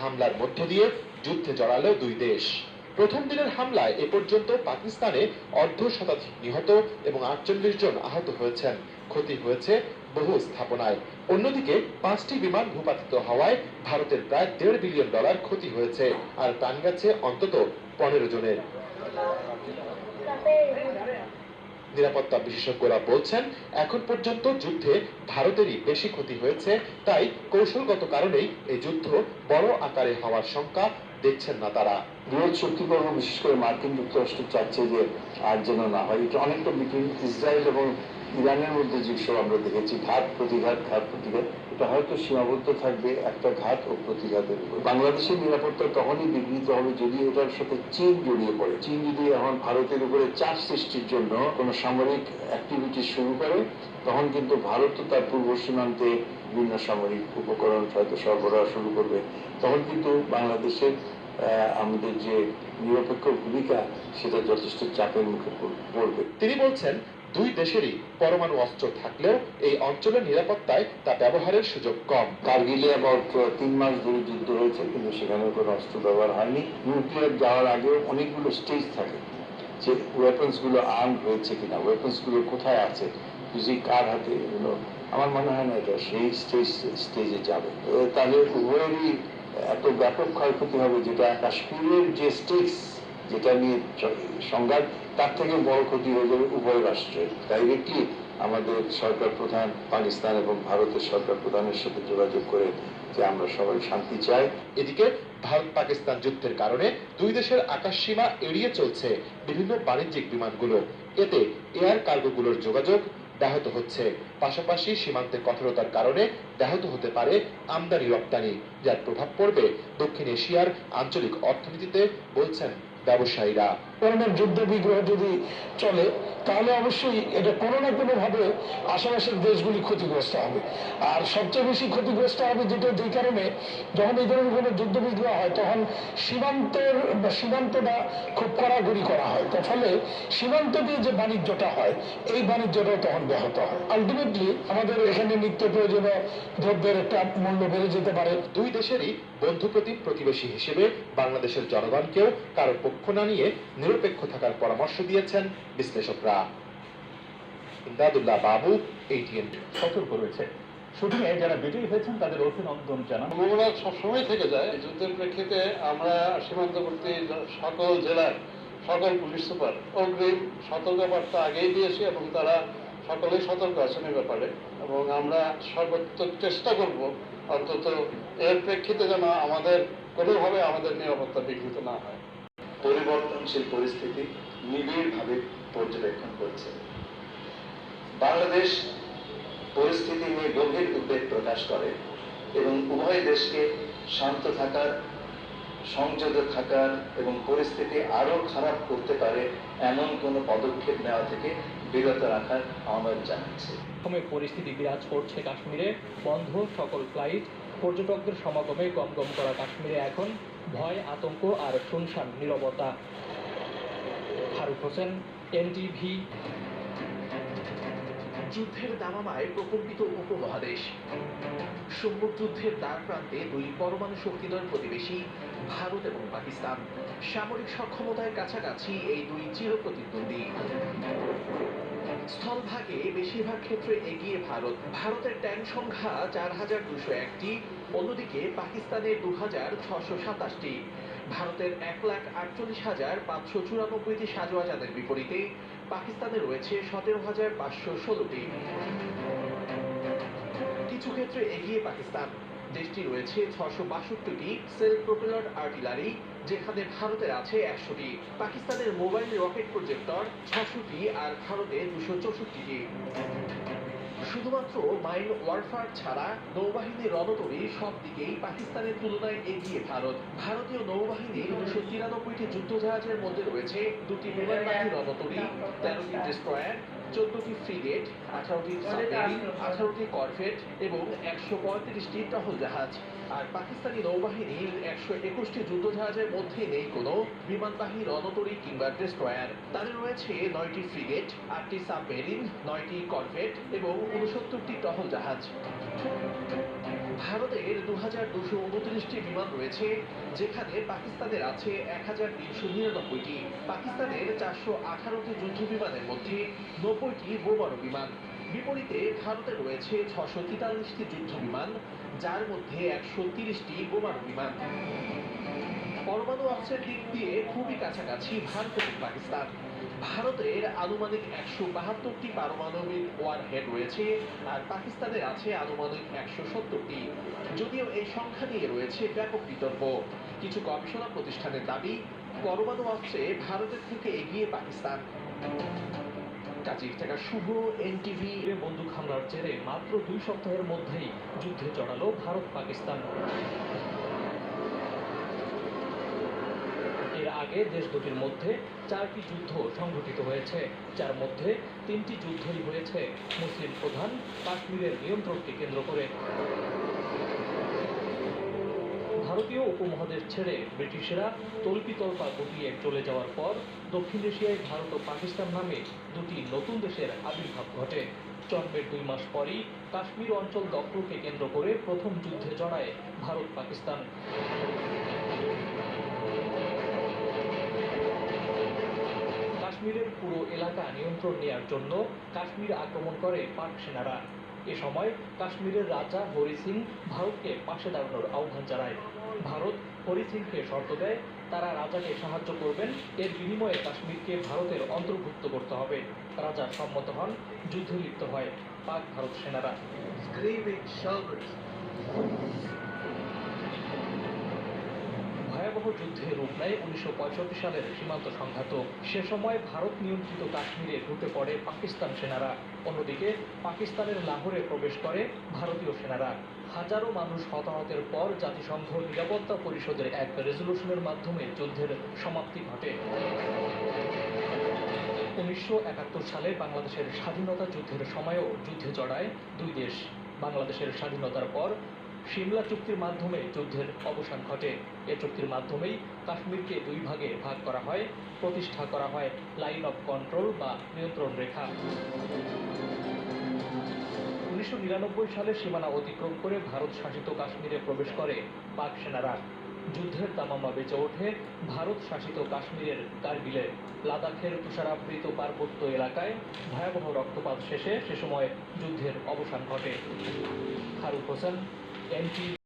হামলার মধ্য দিয়ে যুদ্ধে জড়ালো দুই দেশ। প্রথম দিনের হামলায় এ পর্যন্ত পাকিস্তানে অর্ধ শতাধিক নিহত এবং আটচল্লিশ জন আহত হয়েছেন। ক্ষতি হয়েছে বহু স্থাপনায়। অন্যদিকে, পাঁচটি বিমান ভূপাতিত হওয়ায় ভারতের প্রায় দেড় বিলিয়ন ডলার ক্ষতি হয়েছে, আর প্রাণ গেছে অন্তত পনেরো জনের। নিরাপত্তা বিশেষজ্ঞরা বলছেন, এখন পর্যন্ত যুদ্ধে ভারতেরই বেশি ক্ষতি হয়েছে, তাই কৌশলগত কারণেই এই যুদ্ধ বড় আকারে হওয়ার শঙ্কা দেখছেন না তারা। বৃহৎ শক্তিকর্ম বিশেষ করে মার্কিন যুক্তরাষ্ট্র চাচ্ছে যে আর যেন না হয়। এটা অনেকটা বিটুইন ইসরায়েল এবং ইরানের মধ্যে যে আমরা দেখেছি, ঘাত প্রতিঘাত ঘাত প্রতিঘাত। এটা হয়তো সীমাবদ্ধ থাকবে একটা ঘাত ও প্রতিঘাতের উপর। বাংলাদেশের নিরাপত্তা তখনই বিঘ্নিত হবে যদি এটার সাথে চীন জড়িয়ে পড়ে। চীন যদি এখন ভারতের উপরে চাপ সৃষ্টির জন্য কোনো সামরিক অ্যাক্টিভিটি শুরু করে, তখন কিন্তু ভারতও তার পূর্ব সীমান্তে বিভিন্ন সামরিক উপকরণ হয়তো সরবরাহ শুরু করবে। তখন কিন্তু বাংলাদেশের আমাদের যে নিরপেক্ষ ভূমিকা, সেটা যথেষ্ট চাপের মুখে পড়- পড়বে। তিনি বলছেন দুই দেশেরই পরমাণু অস্ত্র থাকলেও এই অঞ্চলের নিরাপত্তায় তা ব্যবহারের সুযোগ কম। কার্গিলে আবার তিন মাস ধরে যুদ্ধ হয়েছে, কিন্তু সেখানে কোনো অস্ত্র ব্যবহার হয়নি। নিউক্লিয়ার যাওয়ার আগেও অনেকগুলো স্টেজ থাকে যে ওয়েপন্সগুলো আর্ম হয়েছে কিনা ওয়েপন্সগুলো কোথায় আছে যদি কার হাতে এগুলো। আমার মনে হয় না এটা সেই স্টেজ, স্টেজে যাবে। তাহলে উভয়েরই এত ব্যাপক ক্ষয়ক্ষতি হবে যেটা কাশ্মীরের যে স্টেজ যেটা নিয়ে সংঘাত, তার থেকে বড় ক্ষতি হয়ে যাবে উভয় রাষ্ট্রের ডাইরেক্টলি আমাদের সরকার প্রধান পাকিস্তান এবং ভারতের সরকার প্রধানের সাথে যোগাযোগ করে যে আমরা সবাই শান্তি চাই। এদিকে ভারত পাকিস্তান যুদ্ধের কারণে দুই দেশের আকাশ সীমা এড়িয়ে চলছে বিভিন্ন বাণিজ্যিক বিমানগুলো। এতে এয়ার কার্গোগুলোর যোগাযোগ ব্যাহত হচ্ছে। পাশাপাশি সীমান্তে কঠোরতার কারণে ব্যাহত হতে পারে আমদানি রপ্তানি যার প্রভাব পড়বে দক্ষিণ এশিয়ার আঞ্চলিক অর্থনীতিতে, বলছেন ব্যবসায়ীরা। ধরনের যুদ্ধ বিগ্রহ যদি চলে, তাহলে অবশ্যই এটা কোনো না কোনো ভাবে আশেপাশের দেশগুলি ক্ষতিগ্রস্ত হবে। আর সবচেয়ে বেশি ক্ষতিগ্রস্ত হবে যেটা যেই কারণে যখন এই ধরনের কোনো যুদ্ধ বিগ্রহ হয়, তখন সীমান্তের সীমান্তটা খুব কড়াকড়ি করা হয়। তার ফলে সীমান্ত দিয়ে যে বাণিজ্যটা হয়, এই বাণিজ্যটাও তখন ব্যাহত হয়। আলটিমেটলি আমাদের এখানে নিত্য প্রয়োজনীয় দ্রব্যের একটা মূল্য বেড়ে যেতে পারে। দুই দেশেরই বন্ধুপ্রতিম প্রতিবেশী হিসেবে বাংলাদেশের জনগণকেও কারও পক্ষ না নিয়ে নিরপেক্ষ থাকার পরামর্শ দিয়েছেন বিশ্লেষকরা। ইমদাদুল্লাহ বাবু এইটিএন সতর্ক রয়েছে। শুটিংয়ে যারা বিজয়ী হয়েছেন, তাদের অভিনন্দন জানান সম্ভাবনা সবসময় থেকে যায়। যুদ্ধের প্রেক্ষিতে আমরা সীমান্তবর্তী সকল জেলার সকল পুলিশ সুপার অগ্রিম সতর্কবার্তা আগেই দিয়েছি এবং তারা সকলেই সতর্ক আছেন এই ব্যাপারে। এবং আমরা সর্বোত্তম চেষ্টা করব অন্তত এর প্রেক্ষিতে যেন আমাদের কোনোভাবে আমাদের নিরাপত্তা বিঘ্নিত না হয়। পরিবর্তনশীল পরিস্থিতি নিবিড়ভাবে পর্যবেক্ষণ করছে। বাংলাদেশ পরিস্থিতি নিয়ে গভীর উদ্বেগ প্রকাশ করে এবং উভয় দেশকে শান্ত থাকার, সংযত থাকার এবং পরিস্থিতি আরও খারাপ করতে পারে এমন কোনো পদক্ষেপ নেওয়া থেকে বিরত রাখার আহ্বান জানাচ্ছে। সময় পরিস্থিতি বিরাজ করছে কাশ্মীরে, বন্ধ সকল ফ্লাইট, পর্যটকদের সমাগমে গমগম করা কাশ্মীরে। এখন ভয়, আতঙ্ক আর শুনশান, নীরবতা। ফারুক হোসেন, এনটিভি। যুদ্ধের দামামায় প্রকম্পিত উপমহাদেশ। সম্মুখ যুদ্ধের দ্বার প্রান্তে দুই পরমাণু শক্তিধর প্রতিবেশী ভারত এবং পাকিস্তান। সামরিক সক্ষমতায় কাছাকাছি এই দুই চিরপ্রতিদ্বন্দ্বী। স্থলভাগে বেশিরভাগ ক্ষেত্রে এগিয়ে ভারত। ভারতের ট্যাঙ্ক সংখ্যা চার হাজার দুশো একটি, অন্যদিকে পাকিস্তানের দু হাজার ছশো সাতাশটি। ভারতের এক লাখ আটচল্লিশ হাজার পাঁচশো চুরানব্বইটি সাজোয়া যানের বিপরীতে পাকিস্তানে রয়েছে সতেরো হাজার পাঁচশো ষোলোটি। কিছু ক্ষেত্রে এগিয়ে পাকিস্তান। দেশটি রয়েছে ছশো বাষট্টিটি সেলফ প্রোপেলার আর্টিলারি, যেখানে ভারতের আছে একশোটি। পাকিস্তানের মোবাইল রকেট প্রজেক্টর ছশোটি আর ভারতের দুশো চৌষট্টিটি। শুধুমাত্র মাইন ওয়ারফার ছাড়া নৌবাহিনীর রণতরী সব দিকেই পাকিস্তানের তুলনায় এগিয়ে ভারত। ভারতীয় নৌবাহিনী উনিশশো তিরানব্বইটি যুদ্ধজাহাজের মধ্যে রয়েছে। দুটি বিমানবাহী রণতরী, তেরোটি ডিস্ট্রয়ার, চোদ্দটি ফ্রিগেট, আঠারোটি সাবমেরিন, আঠারোটি করভেট এবং একশো পঁয়ত্রিশটি টহল জাহাজ আর পাকিস্তানি নৌবাহিনীর একশো একুশটি যুদ্ধজাহাজের মধ্যে নেই কোনো বিমানবাহী রণতরী কিংবা ডেস্ট্রয়ার। তাদের রয়েছে নয়টি ফ্রিগেট, আটটি সাবমেরিন, নয়টি করভেট এবং উনসত্তরটি টহল জাহাজ। ভারতের দু হাজার দুশো উনত্রিশটি বিমান রয়েছে, যেখানে পাকিস্তানের আছে এক হাজার তিনশো নিরানব্বইটি। পাকিস্তানের চারশো আঠারোটি যুদ্ধ বিমানের মধ্যে নব্বইটি বোমারু বিমান। বিপরীতে ভারতে রয়েছে ছশো তেতাল্লিশটি যুদ্ধ বিমান যার মধ্যে একশো তিরিশটি বোমারু বিমান। পরমাণু অস্ত্রের দিক দিয়ে খুবই কাছাকাছি ভারত এবং পাকিস্তান। ভারতের আনুমানিক একশো বাহাত্তরটি পারমাণবিক ওয়ারহেড রয়েছে আর পাকিস্তানের আছে আনুমানিক একশো সত্তরটি। যদিও এই সংখ্যা নিয়ে রয়েছে ব্যাপক বিতর্ক। কিছু গবেষণা প্রতিষ্ঠানের দাবি, পরমাণু অস্ত্রে ভারতের থেকে এগিয়ে পাকিস্তান। কাজীর টাকা শুভ, এনটিভি। বন্দুক হামলার জেরে মাত্র দুই সপ্তাহের মধ্যেই যুদ্ধে জড়ালো ভারত পাকিস্তান এর আগে দেশ দুটির মধ্যে চারটি যুদ্ধ সংঘটিত হয়েছে, যার মধ্যে তিনটি যুদ্ধই হয়েছে মুসলিম প্রধান কাশ্মীরের নিয়ন্ত্রণকে কেন্দ্র করে। ভারতীয় উপমহাদেশ ছেড়ে ব্রিটিশরা তল্পিতল্পা গুটিয়ে চলে যাওয়ার পর দক্ষিণ এশিয়ায় ভারত ও পাকিস্তান নামে দুটি নতুন দেশের আবির্ভাব ঘটে। জন্মের দুই মাস পরই কাশ্মীর অঞ্চল দখলকে কেন্দ্র করে প্রথম যুদ্ধে জড়ায় ভারত পাকিস্তান কাশ্মীরের পুরো এলাকা নিয়ন্ত্রণ নেয়ার জন্য কাশ্মীর আক্রমণ করে পাক সেনারা। এ সময় কাশ্মীরের রাজা হরি সিং ভারতকে পাশে দাঁড়ানোর আহ্বান জানায়। ভারত হরি সিংকে শর্ত দেয়, তারা রাজাকে সাহায্য করবেন, এর বিনিময়ে কাশ্মীরকে ভারতের অন্তর্ভুক্ত করতে হবে। রাজা সম্মত হন, যুদ্ধে লিপ্ত হয় পাক ভারত সেনারা. ভয়াবহ যুদ্ধে রূপ নেয় উনিশশো সালের সীমান্ত সংঘাত। সে সময় ভারত নিয়ন্ত্রিত কাশ্মীরে ঢুকে পড়ে পাকিস্তান সেনারা। অন্যদিকে পাকিস্তানের লাহোরে প্রবেশ করে ভারতীয় সেনারা। হাজারো মানুষ হতাহতের পর জাতিসংঘ নিরাপত্তা পরিষদের এক রেজলিউশনের মাধ্যমে যুদ্ধের সমাপ্তি ঘটে। উনিশশো একাত্তর সালে বাংলাদেশের স্বাধীনতা যুদ্ধের সময়ও যুদ্ধে জড়ায় দুই দেশ। বাংলাদেশের স্বাধীনতার পর সিমলা চুক্তির মাধ্যমে যুদ্ধের অবসান ঘটে। এ চুক্তির মাধ্যমেই কাশ্মীরকে দুই ভাগে ভাগ করা হয়। প্রতিষ্ঠা করা হয় লাইন অফ কন্ট্রোল বা নিয়ন্ত্রণ রেখা। উনিশশো নিরানব্বই সালে সীমানা অতিক্রম করে ভারত শাসিত কাশ্মীরে প্রবেশ করে পাক সেনারা। যুদ্ধের তামামা বেঁচে ওঠে ভারত শাসিত কাশ্মীরের কার্গিলে। লাদাখের তুষারাবৃত পার্বত্য এলাকায় ভয়াবহ রক্তপাত শেষে সে সময় যুদ্ধের অবসান ঘটে। ফারুক হোসেন MP